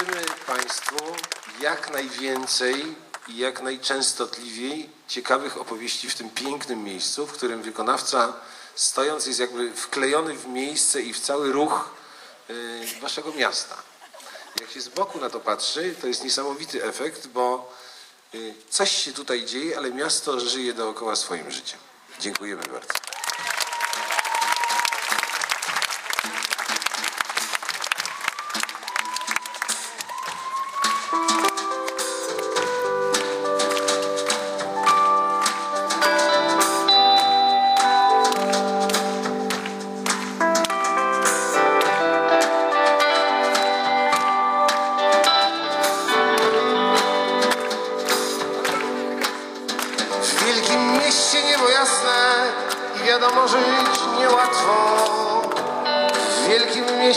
Życzymy Państwu jak najwięcej i jak najczęstotliwiej ciekawych opowieści w tym pięknym miejscu, w którym wykonawca stojąc jest jakby wklejony w miejsce i w cały ruch y, Waszego miasta. Jak się z boku na to patrzy, to jest niesamowity efekt, bo y, coś się tutaj dzieje, ale miasto żyje dookoła swoim życiem. Dziękujemy bardzo.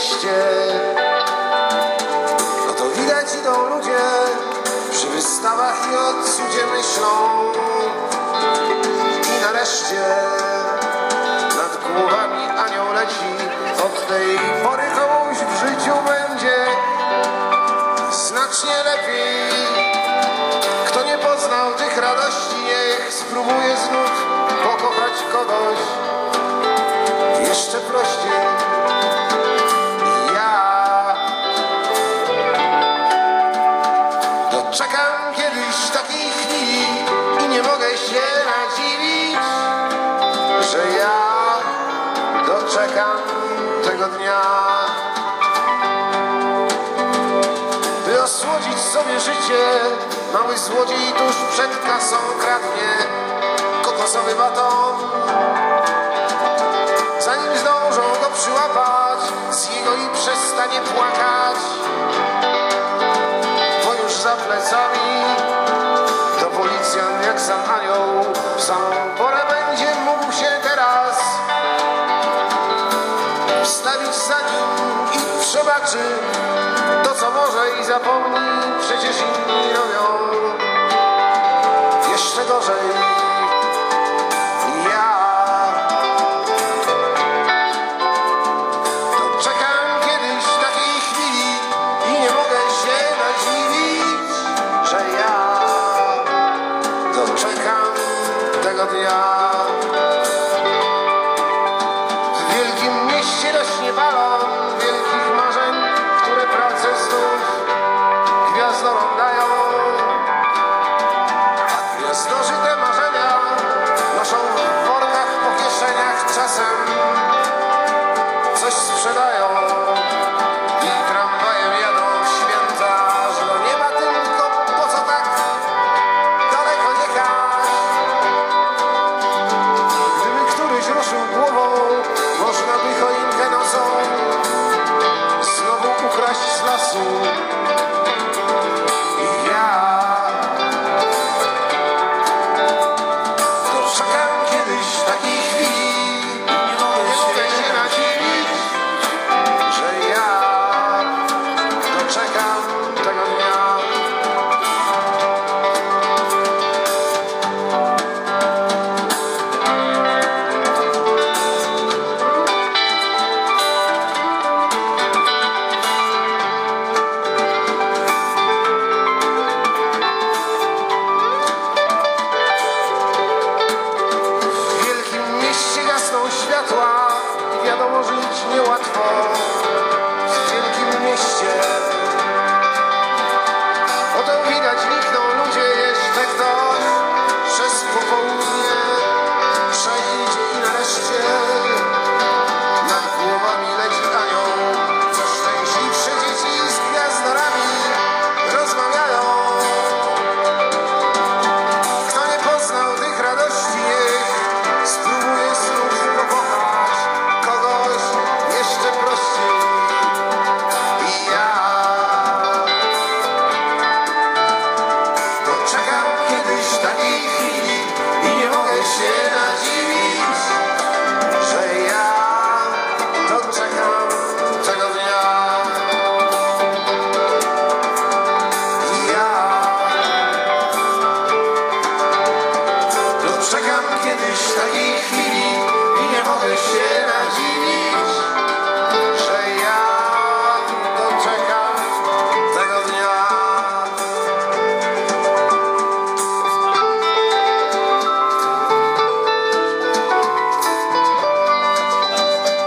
Mieście, no to widać idą ludzie przy wystawach i o cudzie myślą. I nareszcie nad głowami anioł leci. Od tej sobie życie. Mały złodziej tuż przed kasą kradnie Kokosowy baton Zanim zdążą go przyłapać Z jego i przestanie płakać. Bo już za plecami To policjant jak sam anioł. W samą porę będzie mógł się teraz Wstawić za nim i przebaczy to co może i zapomni, przecież inni robią jeszcze gorzej. Ja doczekam kiedyś takiej chwili i nie mogę się nadziwić, że ja doczekam tego dnia. Czekam kiedyś takiej chwili i nie mogę się nadziwić, że ja doczekam tego dnia.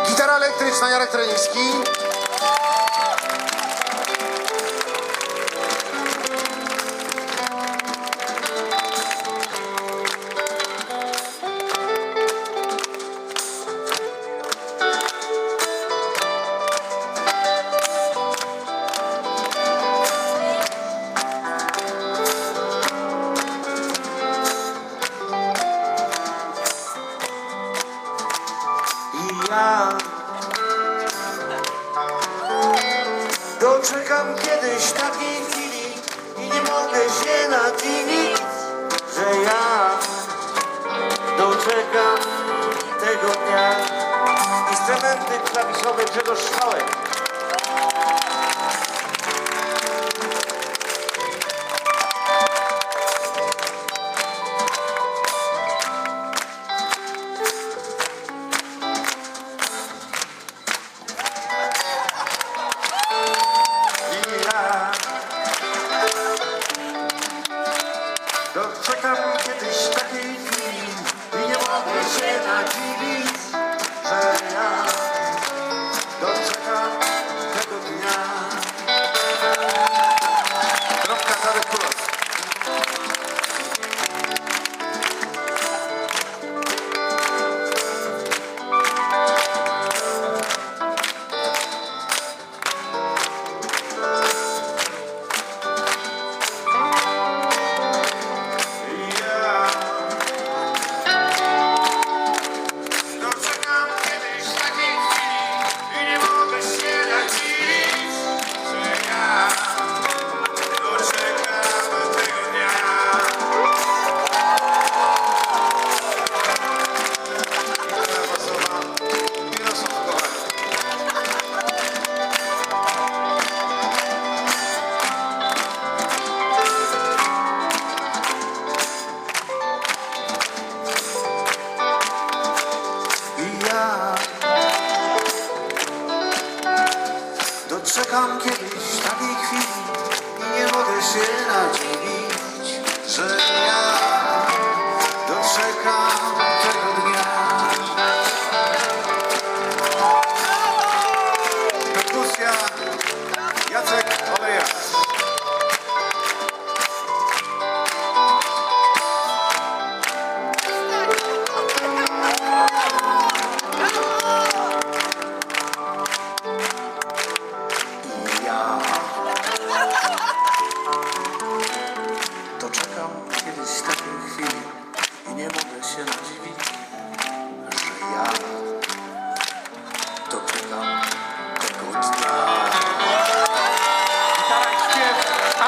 Gitara elektryczna, Jarek Treliński. instrumenty klawiszowe Grzegorz Szwałek.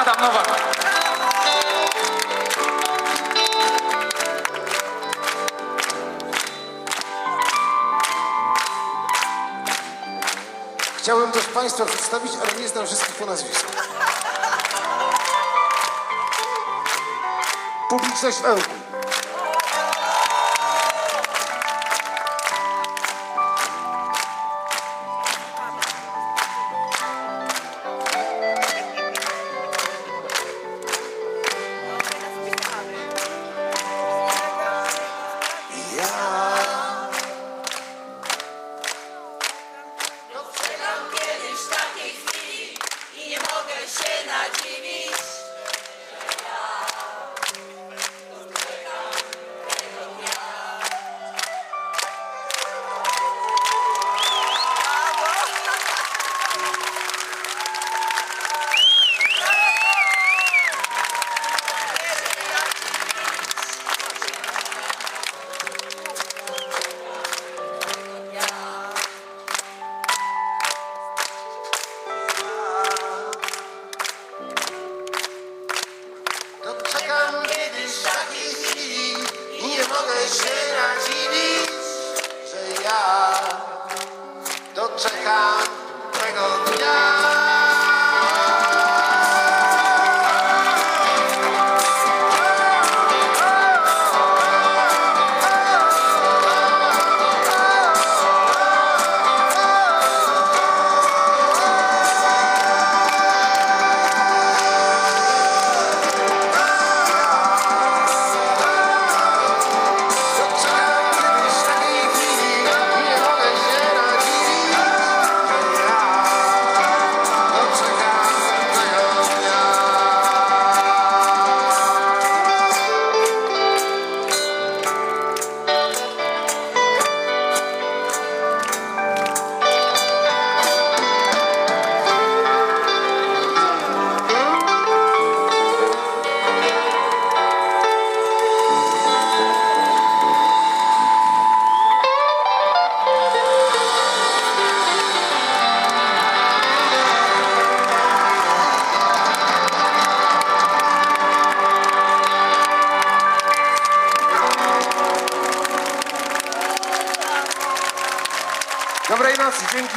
Adam Nowak. Chciałbym też Państwa przedstawić, ale nie znam wszystkich po nazwisku. Publiczność w Ełku. kiedyś takiej chwili i nie mogę się nadziwić. czekam tego dnia.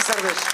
サルです。